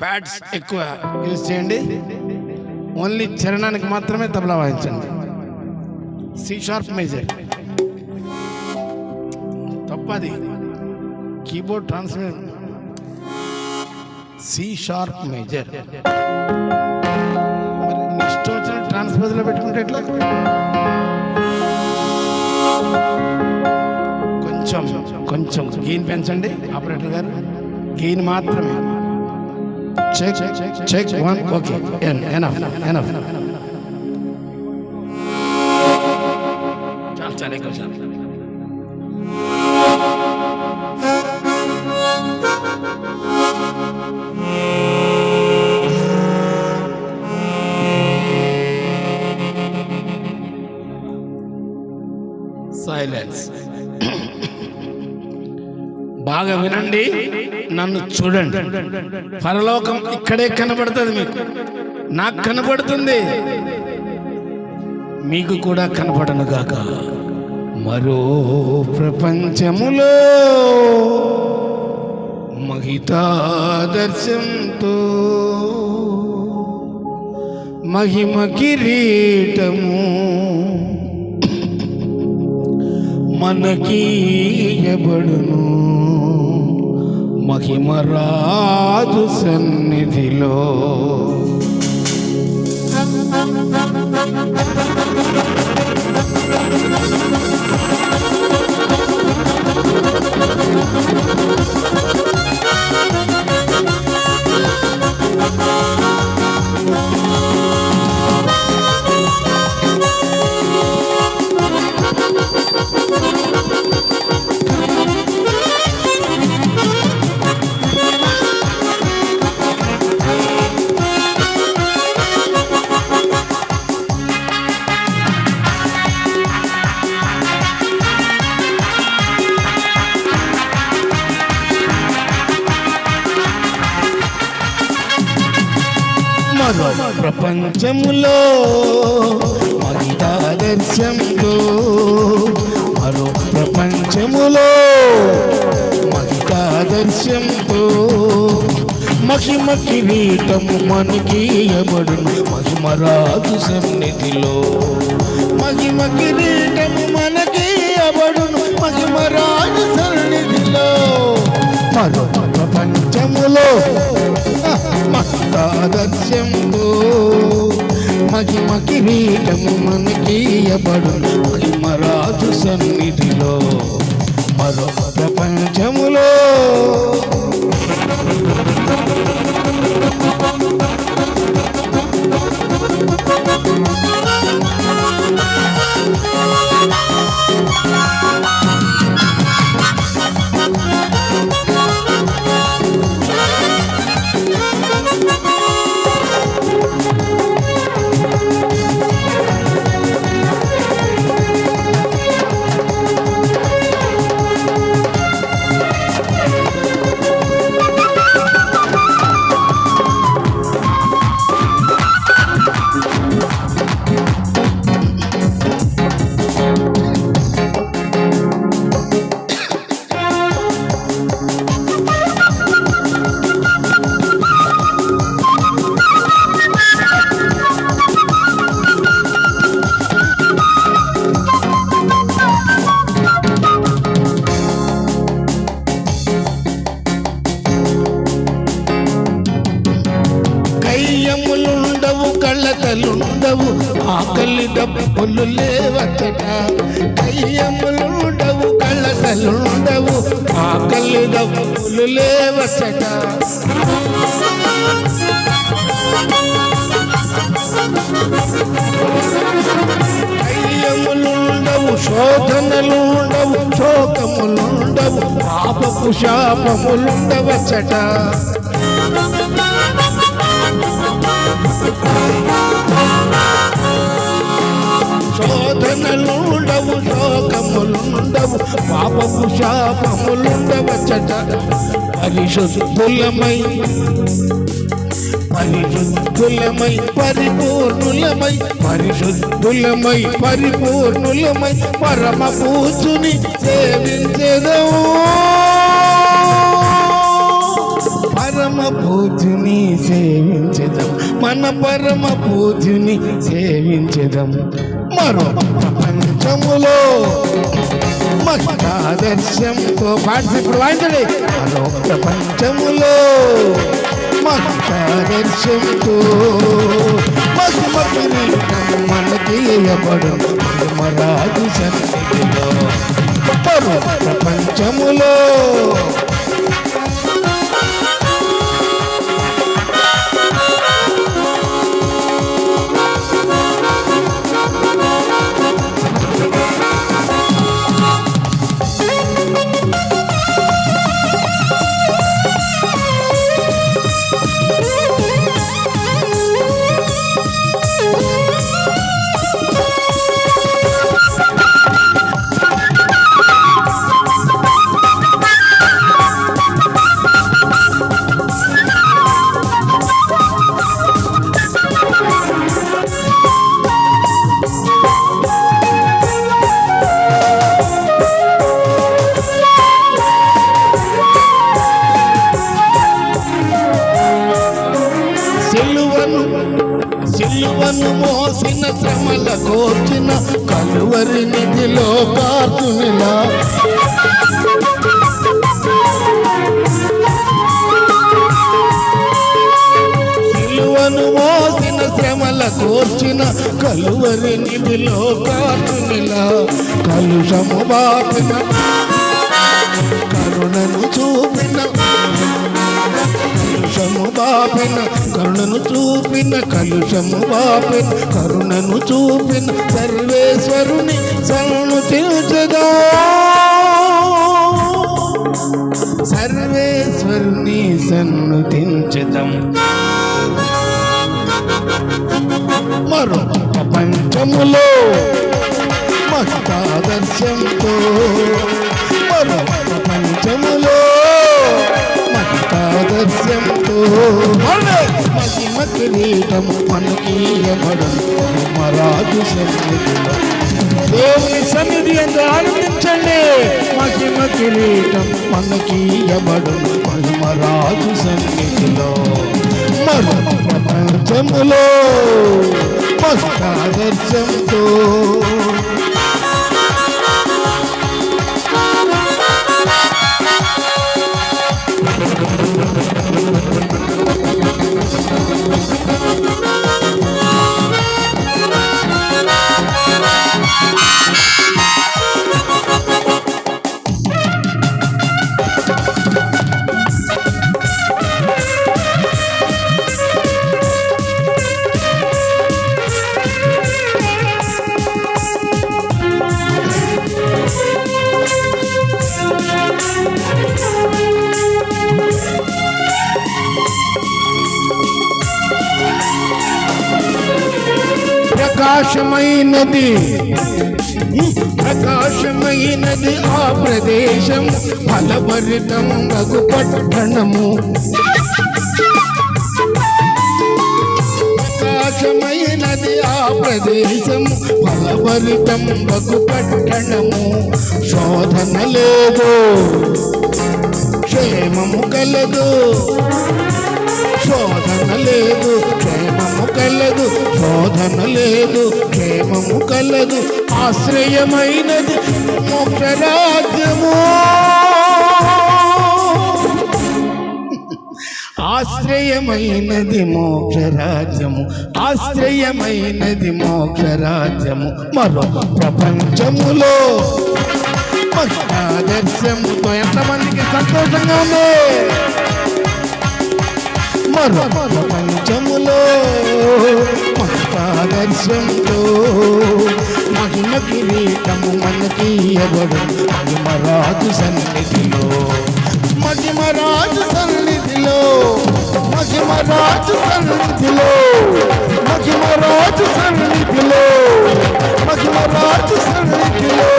Pods ఎక్కువ. Use చేయండి. Only చరణానికి మాత్రమే తబలా వాయించండి. C sharp major. తప్పది. Keyboard transmit C sharp major. మరి నీ ఇష్టం వచ్చిన ట్రాన్స్పోజ్లో పెట్టుకుంటే ఎట్లా? కొంచెం కొంచెం గెయిన్ పెంచండి ఆపరేటర్ గారు. గెయిన్ మాత్రమే. Check, check, check, check, check one. Okay, en enough, enough. enough. enough. चल Silence. బాగా వినండి నన్ను చూడండి. పరలోకం ఇక్కడే కనబడుతుంది మీకు. నాకు కనబడుతుంది. మీకు కూడా కనపడను గాక. మరో ప్రపంచములో మహితాదర్శంతో మహిమ కిరీటము మనకీయబడును. మహిమరాజు సన్నిధిలో ప్రపంచములో మహితాదర్శంతో మరో ప్రపంచములో మహితాదర్శంతో. మహిమ కిరీటము మనకీయబడును మహిమరాజు సన్నిధిలో. మహిమ కిరీటము మనకీయబడును మహిమరాజు సన్నిధిలో. మరో ప్రపంచములో మస్తాదస్యంతో మహిమ కిరీటము మనకీయబడు మహిమరాజు సన్నిధిలో మరో ప్రపంచములో. కయ్యములుండవు ఆకలి డబ్బులు లేవచ్చట. కయ్యములుండవు కళ్ళతలుండవు ఆకలి డబ్బులు లేవచ్చట. కయ్యములుండవు శోధనలుండవు శోకములుండవు. పాపపు శాపములుండవచ్చట. శోధనలుండవు శోకములుండవు పాపపు శాపములుండవచ్చట పరిశుద్ధులమై పరిశుద్ధులమై పరిపూర్ణులమై పరిశుద్ధులమై పరిపూర్ణులమై పరమ పూజుని సేవించదము. పరమ పూజుని సేవించదం. మన పరమ పూజుని సేవించదం. మరో ప్రపంచములో మస్తాదర్శంతో పాటి ఇప్పుడు వాయించండి. మరో ప్రపంచములో మస్తాదర్శంతో సిలువను మోసిన శ్రమల కోర్చిన కలువరి నిధిలో పాతునిలా సిలువను మోసిన శ్రమల కోర్చిన కలువరి నిధిలో పాతునిలా కలుషము బాపిన కరుణను చూపిన కలుషము బాపిన కరుణను చూపిన కలుషము బాపిన కరుణను చూపిన సర్వేశ్వరుని శరణు తీర్చగా. సర్వేశ్వరుని సన్నుతించదం మరో ప్రపంచములో మస్తాదర్శంతో మహిమ కిరీటం మనకి ఇవ్వబడం సన్నిధిలో దేవుని సన్నిధి ఎంత ఆనందించండి మహిమ కిరీటం మనకి ఇవ్వబడం మహిమరాజు సన్నిధిలో మరో ప్రపంచములో మస్తాదర్శంతో ప్రకాశమైనది. ప్రకాశమైనది ఆ ప్రదేశం ఫలభరితం రఘు పట్టణము. ప్రకాశమైనది ఆ ప్రదేశం ఫలభరితం రఘు పట్టణము. శోధన లేదు క్షేమము కలదు. శోధన లేదు క్షేమము కలదు శోధన లేదు క్షేమము కలదు ఆశ్రయమైనది మోక్షరాజ్యము. ఆశ్రయమైనది మోక్షరాజ్యము ఆశ్రయమైనది మోక్షరాజ్యము. మరో ప్రపంచములో ఆదర్శముతో ఎంతమందికి సంతోషంగా ఉంది? మరో ప్రపంచములో మహాపాదర్శంలో మహిమ కిరీటము మనకి ఎవడు మహిమరాజు సన్నిధిలో మహిమరాజు సన్నిధిలో మహిమరాజు సన్నిధిలో మహిమరాజు సన్నిధిలో మహిమరాజు సన్నిధిలో